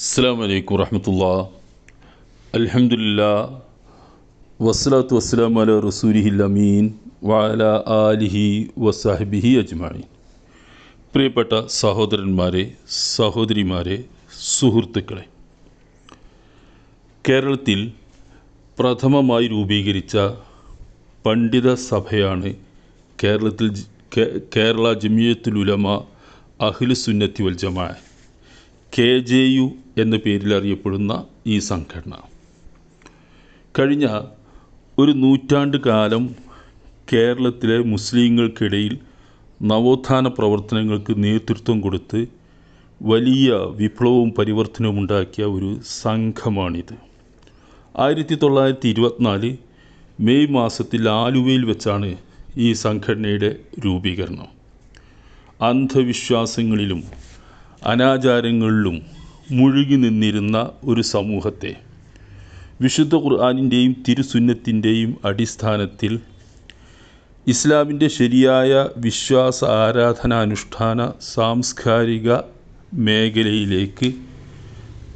അസ്സാം വലൈക്കും വറഹമത്തുള്ള. അലഹമുല്ല വസ്സലാത്തു വസ്സലാം അല റസൂലിഹിൽ അമീൻ വാല ആലിഹി വസാഹിബിഹി അജ്മാനി പ്രിയപ്പെട്ട സഹോദരന്മാരെ സഹോദരിമാരെ സുഹൃത്തുക്കളെ കേരളത്തിൽ പ്രഥമമായി രൂപീകരിച്ച പണ്ഡിത സഭയാണ് കേരളത്തിൽ കേരള ജമിയത്തുൽ ഉലമ അഖിലുസുന്നത്തി വൽ ജമാ കെ ജെ യു എന്ന പേരിൽ അറിയപ്പെടുന്ന ഈ സംഘടന. കഴിഞ്ഞ ഒരു നൂറ്റാണ്ട് കാലം കേരളത്തിലെ മുസ്ലിങ്ങൾക്കിടയിൽ നവോത്ഥാന പ്രവർത്തനങ്ങൾക്ക് നേതൃത്വം കൊടുത്ത് വലിയ വിപ്ലവവും പരിവർത്തനവും ഉണ്ടാക്കിയ ഒരു സംഘമാണിത്. ആയിരത്തി തൊള്ളായിരത്തി ഇരുപത്തിനാല് മെയ് മാസത്തിൽ ആലുവയിൽ വെച്ചാണ് ഈ സംഘടനയുടെ രൂപീകരണം. അന്ധവിശ്വാസങ്ങളിലും അനാചാരങ്ങളിലും മുഴുകി നിന്നിരുന്ന ഒരു സമൂഹത്തെ. വിശുദ്ധ ഖുർആാനിന്റെയും തിരുസുന്നത്തിന്റെയും അടിസ്ഥാനത്തിൽ ഇസ്ലാമിന്റെ ശരിയായ വിശ്വാസ ആരാധനാനുഷ്ഠാന സാംസ്കാരിക മേഖലയിലേക്ക്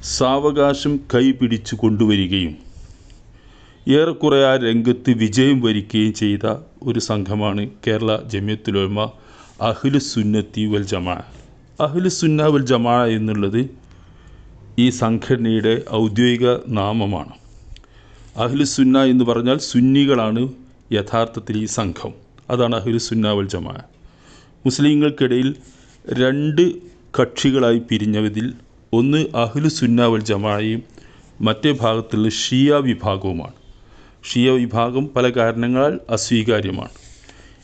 സാവകാശം കൈപിടിച്ചു കൊണ്ടുവരികയും ഏറെക്കുറെ ആ രംഗത്ത് വിജയം വരിക്കുകയും ചെയ്ത ഒരു സംഘമാണ് കേരള ജമ്യത്തുലോമ അഹ്ലു സുന്നത്തി വൽ ജമാ. അഹ്ലു സുന്ന വൽ ജമാ എന്നുള്ളത് ഈ സംഘടനയുടെ ഔദ്യോഗിക നാമമാണ്. അഹ്ലു സുന്ന എന്ന് പറഞ്ഞാൽ സുന്നികളാണ് യഥാർത്ഥത്തിൽ ഈ സംഘം. അതാണ് അഹ്ലു സുന്ന വൽ ജമാ. മുസ്ലിങ്ങൾക്കിടയിൽ രണ്ട് കക്ഷികളായി പിരിഞ്ഞവതിൽ ഒന്ന് അഹ്ലു സുന്ന വൽ ജമായും മറ്റേ ഭാഗത്തുള്ള ഷിയ വിഭാഗവുമാണ്. ഷിയ വിഭാഗം പല കാരണങ്ങളാൽ അസ്വീകാര്യമാണ്.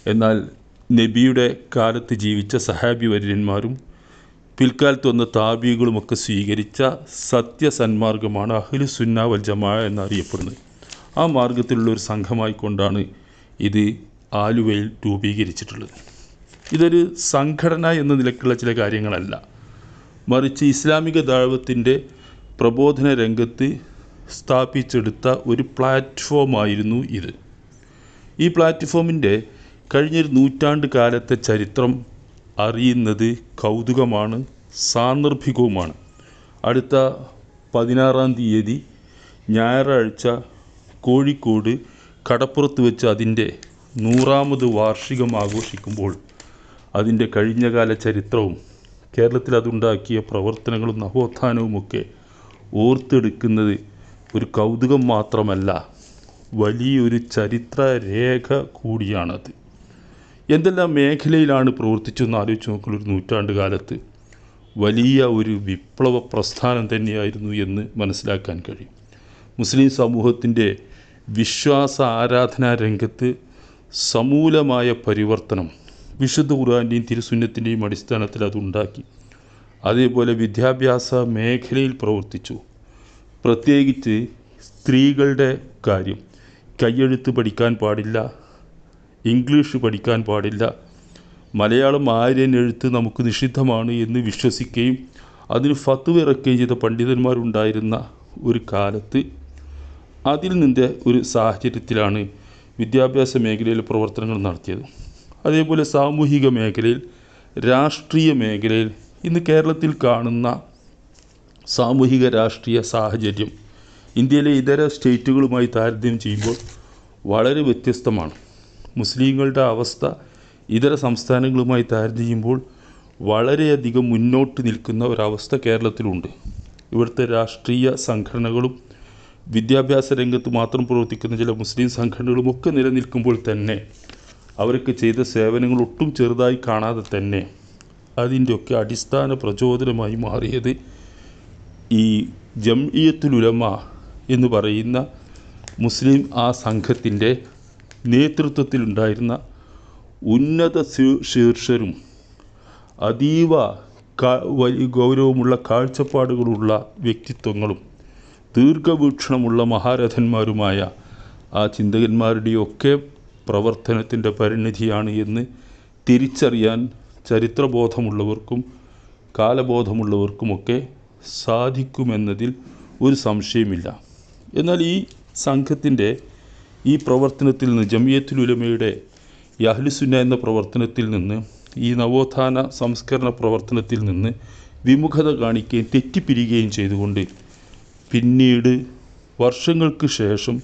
എന്നാൽ നബിയുടെ കാലത്ത് ജീവിച്ച സഹാബി വര്യന്മാരും പിൽക്കാലത്ത് വന്ന താബികളുമൊക്കെ സ്വീകരിച്ച സത്യസന്മാർഗമാണ് അഹ്ലു സുന്ന വൽ ജമാ എന്നറിയപ്പെടുന്നത്. ആ മാർഗത്തിലുള്ള ഒരു സംഘമായിക്കൊണ്ടാണ് ഇത് ആലുവയിൽ രൂപീകരിച്ചിട്ടുള്ളത്. ഇതൊരു സംഘടന എന്ന നിലക്കുള്ള ചില കാര്യങ്ങളല്ല. മറിച്ച് ഇസ്ലാമിക ദാഴ്വത്തിന്റെ പ്രബോധന രംഗത്ത് സ്ഥാപിച്ചെടുത്ത ഒരു പ്ലാറ്റ്ഫോമായിരുന്നു ഇത്. ഈ പ്ലാറ്റ്ഫോമിന്റെ കഴിഞ്ഞൊരു നൂറ്റാണ്ട് കാലത്തെ ചരിത്രം അറിയുന്നത് കൗതുകമാണ് സാന്ദർഭികവുമാണ്. അടുത്ത പതിനാറാം തീയതി ഞായറാഴ്ച കോഴിക്കോട് കടപ്പുറത്ത് വെച്ച് അതിന്റെ നൂറാമത് വാർഷികം ആഘോഷിക്കുമ്പോൾ അതിന്റെ കഴിഞ്ഞകാല ചരിത്രവും കേരളത്തിൽ അതുണ്ടാക്കിയ പ്രവർത്തനങ്ങളും നവോത്ഥാനവുമൊക്കെ ഓർത്തെടുക്കുന്നത് ഒരു കൗതുകം മാത്രമല്ല വലിയൊരു ചരിത്രരേഖ കൂടിയാണത്. എന്തെല്ലാം മേഖലയിലാണ് പ്രവർത്തിച്ചെന്ന് ആലോചിച്ച് നോക്കുന്ന ഒരു നൂറ്റാണ്ട് കാലത്ത് വലിയ ഒരു വിപ്ലവ പ്രസ്ഥാനം തന്നെയായിരുന്നു എന്ന് മനസ്സിലാക്കാൻ കഴിയും. മുസ്ലിം സമൂഹത്തിന്റെ വിശ്വാസ ആരാധനാ രംഗത്ത് സമൂലമായ പരിവർത്തനം വിശുദ്ധ ഖുർആാന്റെയും തിരുസുന്നത്തിന്റെയും അടിസ്ഥാനത്തിൽ അതുണ്ടാക്കി അതേപോലെ വിദ്യാഭ്യാസ മേഖലയിൽ പ്രവർത്തിച്ചു. പ്രത്യേകിച്ച് സ്ത്രീകളുടെ കാര്യം കയ്യെഴുത്ത് പഠിക്കാൻ പാടില്ല ഇംഗ്ലീഷ് പഠിക്കാൻ പാടില്ല. മലയാളം ആര്യൻ എഴുത്ത് നമുക്ക് നിഷിദ്ധമാണ് എന്ന് വിശ്വസിക്കുകയും അതിന് ഫത്വ ഇറക്കുകയും ചെയ്ത പണ്ഡിതന്മാരുണ്ടായിരുന്ന ഒരു കാലത്ത് അതിൽ നിന്റെ ഒരു സാഹചര്യത്തിലാണ് വിദ്യാഭ്യാസ മേഖലയിൽ പ്രവർത്തനങ്ങൾ നടത്തിയത്. അതേപോലെ സാമൂഹിക മേഖലയിൽ രാഷ്ട്രീയ മേഖലയിൽ ഇന്ന് കേരളത്തിൽ കാണുന്ന സാമൂഹിക രാഷ്ട്രീയ സാഹചര്യം ഇന്ത്യയിലെ ഇതര സ്റ്റേറ്റുകളുമായി താരതമ്യം ചെയ്യുമ്പോൾ വളരെ വ്യത്യസ്തമാണ്. മുസ്ലിങ്ങളുടെ അവസ്ഥ ഇതര സംസ്ഥാനങ്ങളുമായി താരതമ്യം ചെയ്യുമ്പോൾ വളരെയധികം മുന്നോട്ട് നിൽക്കുന്ന ഒരവസ്ഥ കേരളത്തിലുണ്ട്. ഇവിടുത്തെ രാഷ്ട്രീയ സംഘടനകളും വിദ്യാഭ്യാസ രംഗത്ത് മാത്രം പ്രവർത്തിക്കുന്ന ചില മുസ്ലിം സംഘടനകളും ഒക്കെ നിലനിൽക്കുമ്പോൾ തന്നെ അവർക്ക് ചെയ്ത സേവനങ്ങൾ ഒട്ടും ചെറുതായി കാണാതെ തന്നെ അതിന്റെയൊക്കെ അടിസ്ഥാന പ്രചോദനമായി മാറിയത് ഈ ജംഇയത്തുലുലമ എന്ന് പറയുന്ന മുസ്ലിം ആ സംഘത്തിന്റെ നേതൃത്വത്തിലുണ്ടായിരുന്ന ഉന്നത ശീർഷരും അതീവ ഗൗരവമുള്ള കാഴ്ചപ്പാടുകളുള്ള വ്യക്തിത്വങ്ങളും ദീർഘവീക്ഷണമുള്ള മഹാരഥന്മാരുമായ ആ ചിന്തകന്മാരുടെയൊക്കെ പ്രവർത്തനത്തിന്റെ പരിണിതിയാണ് എന്ന് തിരിച്ചറിയാൻ ചരിത്രബോധമുള്ളവർക്കും കാലബോധമുള്ളവർക്കുമൊക്കെ സാധിക്കുമെന്നതിൽ ഒരു സംശയമില്ല. എന്നാൽ ഈ സംഘത്തിന്റെ ഈ പ്രവർത്തനത്തിൽ നിന്ന് ജമിയത്തുൽ ഉലമയുടെ യഹ്ലുസുന്ന എന്ന പ്രവർത്തനത്തിൽ നിന്ന് ഈ നവോത്ഥാന സംസ്കരണ പ്രവർത്തനത്തിൽ നിന്ന് വിമുഖത കാണിക്കുകയും തെറ്റിപ്പിരിക്കുകയും ചെയ്തുകൊണ്ട് പിന്നീട് വർഷങ്ങൾക്ക് ശേഷം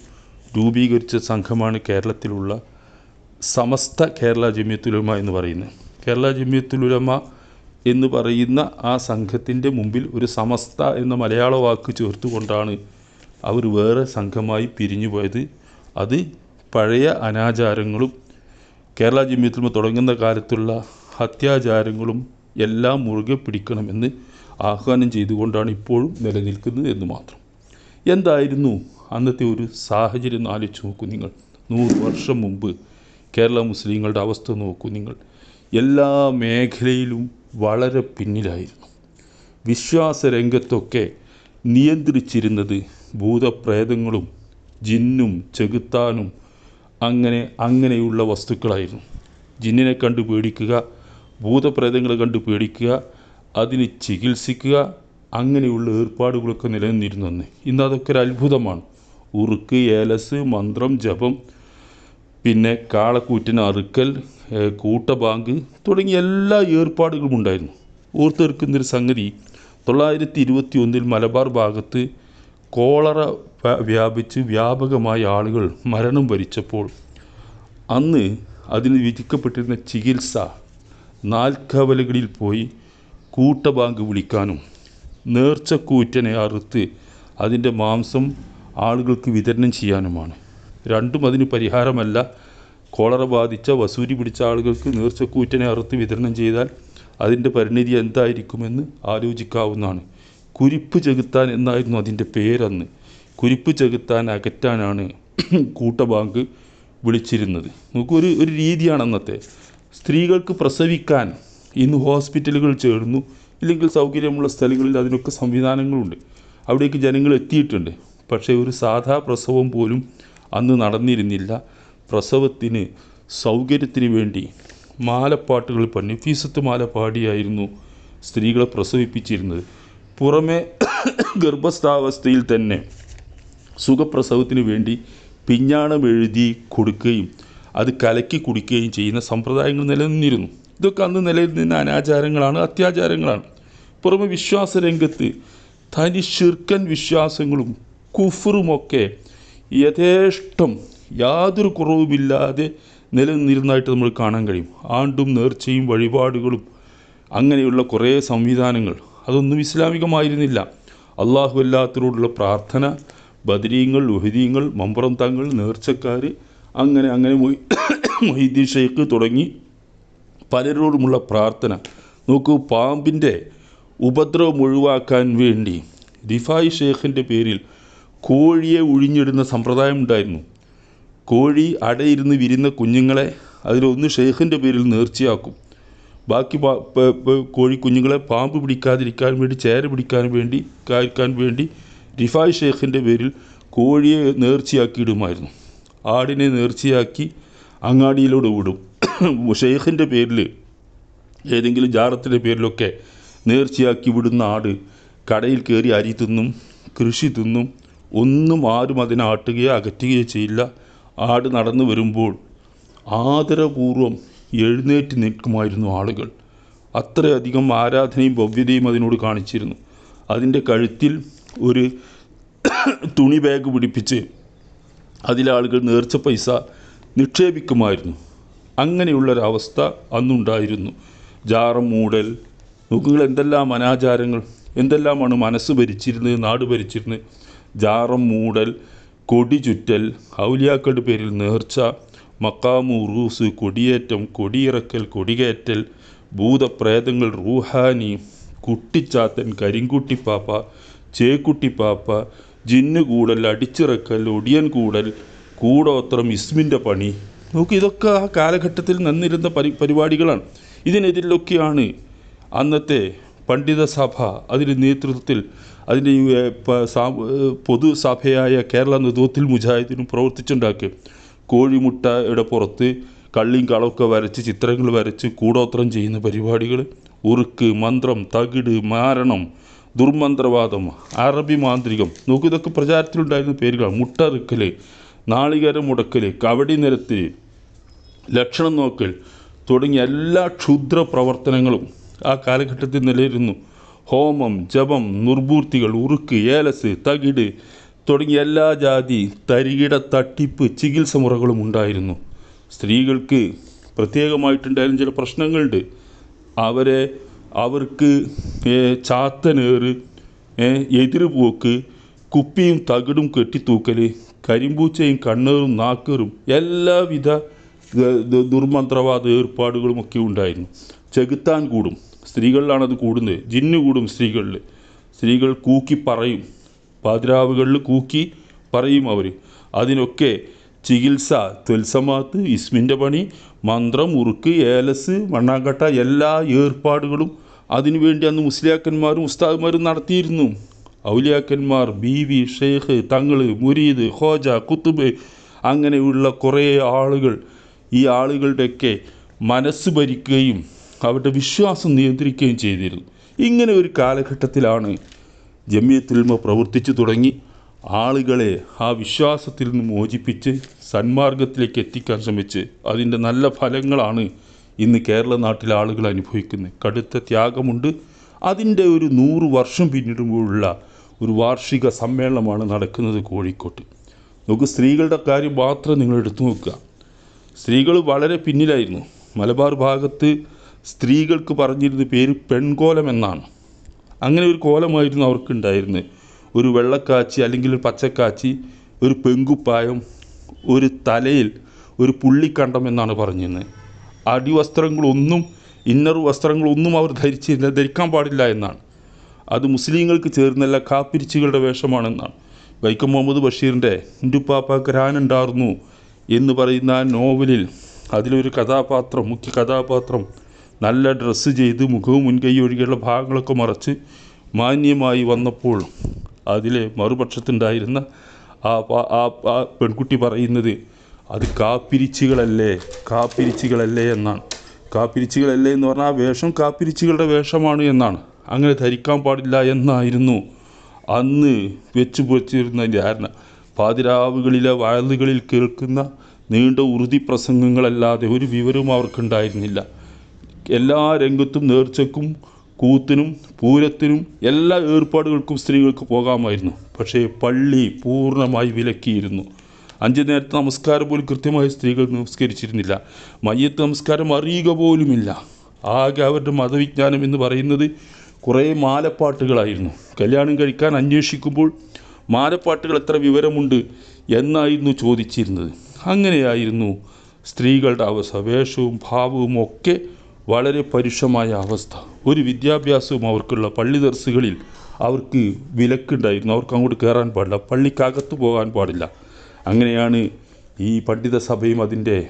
രൂപീകരിച്ച സംഘമാണ് കേരളത്തിലുള്ള സമസ്ത കേരള ജമ്യത്തുലമ എന്ന് പറയുന്നത്. കേരള ജമ്യത്തുലമ എന്ന് പറയുന്ന ആ സംഘത്തിന്റെ മുമ്പിൽ ഒരു സമസ്ത എന്ന മലയാള വാക്ക് ചേർത്തുകൊണ്ടാണ് അവർ വേറെ സംഘമായി പിരിഞ്ഞു പോയത് അത് പഴയ അനാചാരങ്ങളും കേരള ജമിയത്തുലമ തുടങ്ങുന്ന കാലത്തുള്ള അത്യാചാരങ്ങളും എല്ലാം മുറുകെ പിടിക്കണമെന്ന് ആഹ്വാനം ചെയ്തുകൊണ്ടാണ് ഇപ്പോഴും നിലനിൽക്കുന്നത് എന്ന് മാത്രം. എന്തായിരുന്നു അന്നത്തെ ഒരു സാഹചര്യം ആലോചിച്ച് നോക്കൂ നിങ്ങൾ. നൂറ് വർഷം മുമ്പ് കേരള മുസ്ലിങ്ങളുടെ അവസ്ഥ നോക്കൂ നിങ്ങൾ. എല്ലാ മേഖലയിലും വളരെ പിന്നിലായിരുന്നു. വിശ്വാസ രംഗത്തൊക്കെ നിയന്ത്രിച്ചിരുന്നത് ഭൂതപ്രേതങ്ങളും ജിന്നും ചെകുത്താനും അങ്ങനെ അങ്ങനെയുള്ള വസ്തുക്കളായിരുന്നു. ജിന്നിനെ കണ്ട് പേടിക്കുക ഭൂതപ്രേതങ്ങളെ കണ്ട് പേടിക്കുക അതിന് ചികിത്സിക്കുക അങ്ങനെയുള്ള ഏർപ്പാടുകളൊക്കെ നിലനിന്നിരുന്നു അന്ന് ഇന്ന് അതൊക്കെ ഒരു അത്ഭുതമാണ്. ഉറുക്ക് ഏലസ് മന്ത്രം ജപം പിന്നെ കാളക്കൂറ്റിന് അറുക്കൽ കൂട്ടബാങ്ക് തുടങ്ങിയ എല്ലാ ഏർപ്പാടുകളും ഉണ്ടായിരുന്നു. ഓർത്തെടുക്കുന്നൊരു സംഗതി തൊള്ളായിരത്തി ഇരുപത്തി ഒന്നിൽ മലബാർ ഭാഗത്ത് കോളറ വ്യാ- വ്യാപിച്ച് വ്യാപകമായി ആളുകൾ മരണം വരിച്ചപ്പോൾ അന്ന് അതിന് വിധിക്കപ്പെട്ടിരുന്ന ചികിത്സ നാൽക്കവലകളിൽ പോയി കൂട്ടബാങ്ക് വിളിക്കാനും നേർച്ചക്കൂറ്റനെ അറുത്ത് അതിന്റെ മാംസം ആളുകൾക്ക് വിതരണം ചെയ്യാനുമാണ്. രണ്ടും അതിന് പരിഹാരമല്ല. കോളറ ബാധിച്ച വസൂരി പിടിച്ച ആളുകൾക്ക് നേർച്ചക്കൂറ്റനെ അറുത്ത് വിതരണം ചെയ്താൽ അതിന്റെ പരിണിതി എന്തായിരിക്കുമെന്ന് ആലോചിക്കാവുന്നതാണ്. കുരിപ്പ് ചെകുത്താൻ എന്നായിരുന്നു അതിന്റെ പേരന്ന്. കുരിപ്പ് ചെകുത്താൻ അകറ്റാനാണ് കൂട്ടബാങ്ക് വിളിച്ചിരുന്നത്. നമുക്കൊരു ഒരു രീതിയാണ് അന്നത്തെ. സ്ത്രീകൾക്ക് പ്രസവിക്കാൻ ഇന്ന് ഹോസ്പിറ്റലുകൾ ചേർന്നു. ഇല്ലെങ്കിൽ സൗകര്യമുള്ള സ്ഥലങ്ങളിൽ അതിനൊക്കെ സംവിധാനങ്ങളുണ്ട്. അവിടേക്ക് ജനങ്ങൾ എത്തിയിട്ടുണ്ട്. പക്ഷേ ഒരു സാധാ പ്രസവം പോലും അന്ന് നടന്നിരുന്നില്ല. പ്രസവത്തിന് സൗകര്യത്തിന് വേണ്ടി മാലപ്പാട്ടുകൾ പണി. ഫീസത്ത് മാല പാടിയായിരുന്നു സ്ത്രീകളെ പ്രസവിപ്പിച്ചിരുന്നത്. പുറമെ ഗർഭസ്ഥാവസ്ഥയിൽ തന്നെ സുഖപ്രസവത്തിന് വേണ്ടി പിഞ്ഞാണം എഴുതി കൊടുക്കുകയും അത് കലക്കി കുടിക്കുകയും ചെയ്യുന്ന സമ്പ്രദായങ്ങൾ നിലനിന്നിരുന്നു. ഇതൊക്കെ അന്ന് നിലനിന്ന അനാചാരങ്ങളാണ് അത്യാചാരങ്ങളാണ്. പുറമെ വിശ്വാസ രംഗത്ത് തനി ശിർക്കൻ വിശ്വാസങ്ങളും കുഫറുമൊക്കെ യഥേഷ്ടം യാതൊരു കുറവുമില്ലാതെ നിലനിന്നിരുന്നതായിട്ട് നമ്മൾ കാണാൻ കഴിയും. ആണ്ടും നേർച്ചയും വഴിപാടുകളും അങ്ങനെയുള്ള കുറേ സംവിധാനങ്ങൾ അതൊന്നും ഇസ്ലാമികമായിരുന്നില്ല. അള്ളാഹു അല്ലാത്തവരോടുള്ള പ്രാർത്ഥന ബദരീങ്ങൾ ഉഹദീങ്ങൾ മമ്പുറം തങ്ങൾ നേർച്ചക്കാർ അങ്ങനെ അങ്ങനെ മൊയ് മൊഹീദ്ദീൻ ഷെയ്ഖ് തുടങ്ങി പലരോടുമുള്ള പ്രാർത്ഥന. നോക്കൂ പാമ്പിന്റെ ഉപദ്രവം ഒഴിവാക്കാൻ വേണ്ടി ദിഫായി ഷെയ്ഖിന്റെ പേരിൽ കോഴിയെ ഒഴിഞ്ഞിടുന്ന സമ്പ്രദായം ഉണ്ടായിരുന്നു. കോഴി അടയിരുന്ന് വിരുന്ന കുഞ്ഞുങ്ങളെ അതിലൊന്ന് ഷെയ്ഖിന്റെ പേരിൽ നേർച്ചയാക്കും. ബാക്കി കോഴി കുഞ്ഞുങ്ങളെ പാമ്പ് പിടിക്കാതിരിക്കാൻ വേണ്ടി ചേര പിടിക്കാൻ വേണ്ടി കായ്ക്കാൻ വേണ്ടി റിഫായ് ഷേഖിന്റെ പേരിൽ കോഴിയെ നേർച്ചയാക്കി ഇടുമായിരുന്നു ആടിനെ നേർച്ചയാക്കി അങ്ങാടിയിലൂടെ വിടും ഷെയ്ഖിന്റെ പേരിൽ ഏതെങ്കിലും ജാറത്തിന്റെ പേരിലൊക്കെ നേർച്ചയാക്കി വിടുന്ന ആട് കടയിൽ കയറി അരി തിന്നും കൃഷി തിന്നും ഒന്നും ആരും അതിനെ ആട്ടുകയോ അകറ്റുകയോ ചെയ്യില്ല. ആട് നടന്നു വരുമ്പോൾ ആദരപൂർവം എഴുന്നേറ്റ് നിൽക്കുമായിരുന്നു ആളുകൾ. അത്രയധികം ആരാധനയും ഭവ്യതയും അതിനോട് കാണിച്ചിരുന്നു. അതിന്റെ കഴുത്തിൽ ഒരു തുണി ബാഗ് പിടിപ്പിച്ച് അതിലാളുകൾ നേർച്ച പൈസ നിക്ഷേപിക്കുമായിരുന്നു. അങ്ങനെയുള്ളൊരവസ്ഥ അന്നുണ്ടായിരുന്നു. ജാറം മൂടൽ നോക്കുകൾ എന്തെല്ലാം അനാചാരങ്ങൾ എന്തെല്ലാമാണ് മനസ്സ് ഭരിച്ചിരുന്നത് നാട് ഭരിച്ചിരുന്നത്? ജാറം മൂടൽ കൊടി ചുറ്റൽ ഔലിയാക്കളുടെ പേരിൽ നേർച്ച മക്കാമു റൂസ് കൊടിയേറ്റം കൊടിയിറക്കൽ കൊടികയറ്റൽ ഭൂതപ്രേതങ്ങൾ റൂഹാനി കുട്ടിച്ചാത്തൻ കരിങ്കുട്ടിപ്പാപ്പ ചേക്കുട്ടിപ്പാപ്പ ജിന്ന് കൂടൽ അടിച്ചിറക്കൽ ഒടിയൻ കൂടൽ കൂടോത്രം ഇസ്മിന്റെ പണി. നോക്ക് ഇതൊക്കെ ആ കാലഘട്ടത്തിൽ നിന്നിരുന്ന പരി പരിപാടികളാണ്. ഇതിനെതിരിലൊക്കെയാണ് അന്നത്തെ പണ്ഡിത സഭ അതിന്റെ നേതൃത്വത്തിൽ അതിന്റെ പൊതുസഭയായ കേരള നേതൃത്വത്തിൽ മുജാഹിദിനും പ്രവർത്തിച്ചുണ്ടാക്കി കോഴിമുട്ടയുടെ പുറത്ത് കള്ളിയും കളമൊക്കെ വരച്ച് ചിത്രങ്ങൾ വരച്ച് കൂടോത്രം ചെയ്യുന്ന പരിപാടികൾ. ഉറുക്ക് മന്ത്രം തകിട് മാരണം ദുർമന്ത്രവാദം അറബി മാന്ത്രികം. നോക്കൂ ഇതൊക്കെ പ്രചാരത്തിലുണ്ടായിരുന്ന പേരുകളാണ്. മുട്ടറുക്കൽ നാളികേരം മുടക്കൽ കവടി നിരത്ത് ലക്ഷണം നോക്കൽ തുടങ്ങിയ എല്ലാ ക്ഷുദ്ര പ്രവർത്തനങ്ങളും ആ കാലഘട്ടത്തിൽ നിലയിരുന്നു ഹോമം ജപം നിർഭൂർത്തികൾ ഉറുക്ക് ഏലസ് തകിട് തുടങ്ങിയ എല്ലാ ജാതി തരികിട തട്ടിപ്പ് ചികിത്സ മുറകളും ഉണ്ടായിരുന്നു. സ്ത്രീകൾക്ക് പ്രത്യേകമായിട്ടുണ്ടായിരുന്ന ചില പ്രശ്നങ്ങളുണ്ട്. അവരെ അവർക്ക് ചാത്തനേറ് എതിർപോക്ക് കുപ്പിയും തകിടും കെട്ടിത്തൂക്കൽ കരിമ്പൂച്ചയും കണ്ണേറും നാക്കേറും എല്ലാവിധ ദുർമന്ത്രവാദ ഏർപ്പാടുകളും ഒക്കെ ഉണ്ടായിരുന്നു. ചെകുത്താൻ കൂടും. സ്ത്രീകളിലാണത് കൂടുന്നത്. ജിന്ന് കൂടും സ്ത്രീകളിൽ സ്ത്രീകൾ കൂക്കി പറയും. പാതിരാവുകളിൽ കൂക്കി പറയും അവർ അതിനൊക്കെ ചികിത്സ ത്വൽസമാത്ത് ഇസ്മിന്റെ പണി മന്ത്രം ഉറുക്ക് ഏലസ് മണ്ണാങ്കട്ട എല്ലാ ഏർപ്പാടുകളും അതിനുവേണ്ടി അന്ന് മുസ്ലിയാക്കന്മാരും ഉസ്താദ്മാരും നടത്തിയിരുന്നു. ഔലിയാക്കന്മാർ ബീവി ഷെയ്ഖ് തങ്ങൾ മുരീദ് ഹോജ കുത്തുബ് അങ്ങനെയുള്ള കുറേ ആളുകൾ ഈ ആളുകളുടെയൊക്കെ മനസ്സ് ഭരിക്കുകയും അവരുടെ വിശ്വാസം നിയന്ത്രിക്കുകയും ചെയ്തിരുന്നു. ഇങ്ങനെ ഒരു കാലഘട്ടത്തിലാണ് ജമിയത്തുൽമ പ്രവർത്തിച്ചു തുടങ്ങി. ആളുകളെ ആ വിശ്വാസത്തിൽ നിന്ന് മോചിപ്പിച്ച് സന്മാർഗത്തിലേക്ക് എത്തിക്കാൻ ശ്രമിച്ച് അതിന്റെ നല്ല ഫലങ്ങളാണ് ഇന്ന് കേരള നാട്ടിലെ ആളുകൾ അനുഭവിക്കുന്നത്. കടുത്ത ത്യാഗമുണ്ട്. അതിന്റെ ഒരു നൂറ് വർഷം പിന്നിടുമ്പോഴുള്ള ഒരു വാർഷിക സമ്മേളനമാണ് നടക്കുന്നത് കോഴിക്കോട്ട്. നമുക്ക് സ്ത്രീകളുടെ കാര്യം മാത്രം നിങ്ങൾ എടുത്തു നോക്കുക. സ്ത്രീകൾ വളരെ പിന്നിലായിരുന്നു. മലബാർ ഭാഗത്ത് സ്ത്രീകൾക്ക് പറഞ്ഞിരുന്ന പേര് പെൺകോലം എന്നാണ്. അങ്ങനെ ഒരു കോലമായിരുന്നു അവർക്കുണ്ടായിരുന്നത്. ഒരു വെള്ളക്കാച്ചി അല്ലെങ്കിൽ ഒരു പച്ചക്കാച്ചി ഒരു പെങ്കുപ്പായം ഒരു തലയിൽ ഒരു പുള്ളിക്കണ്ടം എന്നാണ് പറഞ്ഞിരുന്നത്. അടിവസ്ത്രങ്ങളൊന്നും ഇന്നർ വസ്ത്രങ്ങളൊന്നും അവർ ധരിച്ചിരുന്ന ധരിക്കാൻ പാടില്ല എന്നാണ്. അത് മുസ്ലിങ്ങൾക്ക് ചേർന്നല്ല കാപ്പിരിച്ചുകളുടെ വേഷമാണെന്നാണ്. വൈക്കം മുഹമ്മദ് ബഷീറിന്റെ ഉപ്പാപ്പ ഗ്രാനുണ്ടായിരുന്നു എന്ന് പറയുന്ന ആ നോവലിൽ അതിലൊരു കഥാപാത്രം മുഖ്യ കഥാപാത്രം നല്ല ഡ്രസ്സ് ചെയ്ത് മുഖവും മുൻകൈ ഒഴികെയുള്ള ഭാഗങ്ങളൊക്കെ മറച്ച് മാന്യമായി വന്നപ്പോൾ അതിലെ മറുപക്ഷത്തുണ്ടായിരുന്ന ആ ആ പെൺകുട്ടി പറയുന്നത് അത് കാപ്പിരിച്ചുകളല്ലേ കാപ്പിരിച്ചുകളല്ലേ എന്നാണ്. കാപ്പിരിച്ചുകളല്ലേ എന്ന് പറഞ്ഞാൽ ആ വേഷം കാപ്പിരിച്ചുകളുടെ വേഷമാണ് എന്നാണ്. അങ്ങനെ ധരിക്കാൻ പാടില്ല എന്നായിരുന്നു. അന്ന് വെച്ച് പൊച്ചിരുന്ന ധാരണ. പാതിരാവുകളിലെ വയലുകളിൽ കേൾക്കുന്ന നീണ്ട ഉറുതി പ്രസംഗങ്ങളല്ലാതെ ഒരു വിവരവും അവർക്കുണ്ടായിരുന്നില്ല. എല്ലാ രംഗത്തും നേർച്ചക്കും കൂത്തിനും പൂരത്തിനും എല്ലാ ഏർപ്പാടുകൾക്കും സ്ത്രീകൾക്ക് പോകാമായിരുന്നു. പക്ഷേ പള്ളി പൂർണമായി വിലക്കിയിരുന്നു. അഞ്ച് നേരത്തെ നമസ്കാരം പോലും കൃത്യമായി സ്ത്രീകൾ നമസ്കരിച്ചിരുന്നില്ല. മയ്യത്ത് നമസ്കാരം അറിയുക പോലുമില്ല. ആകെ അവരുടെ മതവിജ്ഞാനം എന്ന് പറയുന്നത് കുറേ മാലപ്പാട്ടുകളായിരുന്നു. കല്യാണം കഴിക്കാൻ അന്വേഷിക്കുമ്പോൾ മാലപ്പാട്ടുകൾ എത്ര വിവരമുണ്ട് എന്നായിരുന്നു ചോദിച്ചിരുന്നത്. അങ്ങനെയായിരുന്നു സ്ത്രീകളുടെ അവസ്ഥ. വേഷവും ഭാവവും ഒക്കെ വളരെ പരുഷമായ അവസ്ഥ. ഒരു വിദ്യാഭ്യാസവും അവർക്കുള്ള പള്ളി ദർസുകളിൽ അവർക്ക് വിലക്കുണ്ടായിരുന്നു. അവർക്ക് അങ്ങോട്ട് കയറാൻ പാടില്ല. പള്ളിക്കകത്ത് പോകാൻ പാടില്ല. അങ്ങനെയാണ് ഈ പണ്ഡിത സഭയും അതിന്റെ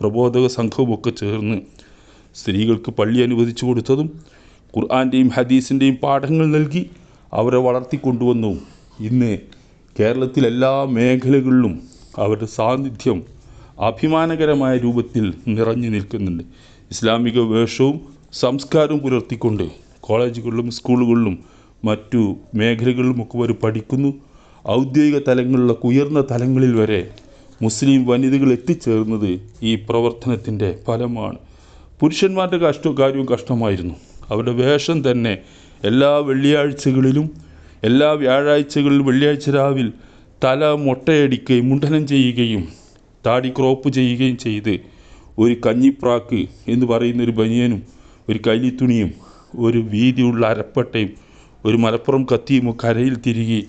പ്രബോധക സംഘവും ഒക്കെ ചേർന്ന് സ്ത്രീകൾക്ക് പള്ളി അനുവദിച്ചു കൊടുത്തതും ഖുർആന്റെയും ഹദീസിന്റെയും പാഠങ്ങൾ നൽകി അവരെ വളർത്തിക്കൊണ്ടുവന്നു. ഇന്ന് കേരളത്തിലെല്ലാ മേഖലകളിലും അവരുടെ സാന്നിധ്യം അഭിമാനകരമായ രൂപത്തിൽ നിറഞ്ഞു നിൽക്കുന്നുണ്ട്. ഇസ്ലാമിക വേഷവും സംസ്കാരവും പുലർത്തിക്കൊണ്ട് കോളേജുകളിലും സ്കൂളുകളിലും മറ്റു മേഖലകളിലുമൊക്കെ അവർ പഠിക്കുന്നു. ഔദ്യോഗിക തലങ്ങളിലൊക്കെ ഉയർന്ന തലങ്ങളിൽ വരെ മുസ്ലിം വനിതകൾ എത്തിച്ചേർന്നത് ഈ പ്രവർത്തനത്തിന്റെ ഫലമാണ്. പുരുഷന്മാരുടെ കഷ്ട കാര്യവും കഷ്ടമായിരുന്നു. അവരുടെ വേഷം തന്നെ എല്ലാ വെള്ളിയാഴ്ചകളിലും എല്ലാ വ്യാഴാഴ്ചകളിലും വെള്ളിയാഴ്ച രാവിൽ തല മൊട്ടയടിക്കുകയും മുണ്ടനം ചെയ്യുകയും താടി ക്രോപ്പ് ചെയ്യുകയും ചെയ്ത് ഒരു കഞ്ഞിപ്രാക്ക് എന്ന് പറയുന്ന ഒരു ബനിയനും ഒരു കൈലിത്തുണിയും ഒരു വീതിയുള്ള അരപ്പട്ടയും ഒരു മലപ്പുറം കത്തിയും കരയിൽ തിരികെ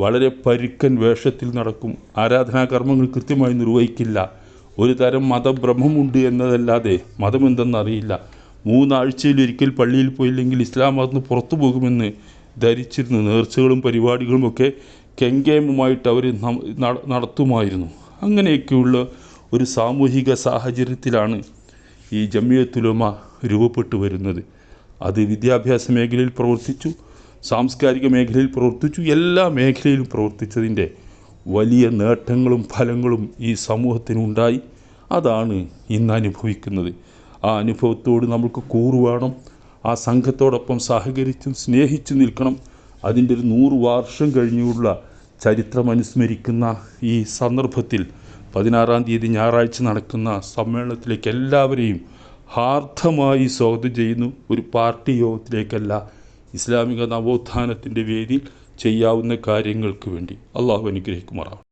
വളരെ പരുക്കൻ വേഷത്തിൽ നടക്കും. ആരാധനാകർമ്മങ്ങൾ കൃത്യമായി നിർവഹിക്കില്ല. ഒരു തരം മതഭ്രമമുണ്ട് എന്നതല്ലാതെ മതമെന്തെന്നറിയില്ല. മൂന്നാഴ്ചയിൽ ഒരിക്കൽ പള്ളിയിൽ പോയില്ലെങ്കിൽ ഇസ്ലാം മതത്തിന് പുറത്തു പോകുമെന്ന് ധരിച്ചിരുന്ന നേർച്ചകളും പരിപാടികളുമൊക്കെ കെങ്കേമുമായിട്ട് അവർ നടത്തുമായിരുന്നു. അങ്ങനെയൊക്കെയുള്ള ഒരു സാമൂഹിക സാഹചര്യത്തിലാണ് ഈ ജമിയത്തുലമ രൂപപ്പെട്ടു വരുന്നത്. അത് വിദ്യാഭ്യാസ മേഖലയിൽ പ്രവർത്തിച്ചു സാംസ്കാരിക മേഖലയിൽ പ്രവർത്തിച്ചു എല്ലാ മേഖലയിലും പ്രവർത്തിച്ചതിന്റെ വലിയ നേട്ടങ്ങളും ഫലങ്ങളും ഈ സമൂഹത്തിനുണ്ടായി അതാണ് ഇന്ന് അനുഭവിക്കുന്നത്. ആ അനുഭവത്തോട് നമുക്ക് കൂറ് വേണം ആ സംഘത്തോടൊപ്പം സഹകരിച്ചും സ്നേഹിച്ചു നിൽക്കണം. അതിന്റെ ഒരു നൂറ് വർഷം കഴിഞ്ഞുള്ള ചരിത്രം അനുസ്മരിക്കുന്ന ഈ സന്ദർഭത്തിൽ പതിനാറാം തീയതി ഞായറാഴ്ച നടക്കുന്ന സമ്മേളനത്തിലേക്ക് എല്ലാവരെയും ഹാർദമായി സ്വാഗതം ചെയ്യുന്നു. ഒരു പാർട്ടി യോഗത്തിലേക്കല്ല ഇസ്ലാമിക നവോത്ഥാനത്തിന്റെ വേദിയിൽ ചെയ്യാവുന്ന കാര്യങ്ങൾക്ക് വേണ്ടി. അള്ളാഹു അനുഗ്രഹിക്കുമാറാവട്ടെ.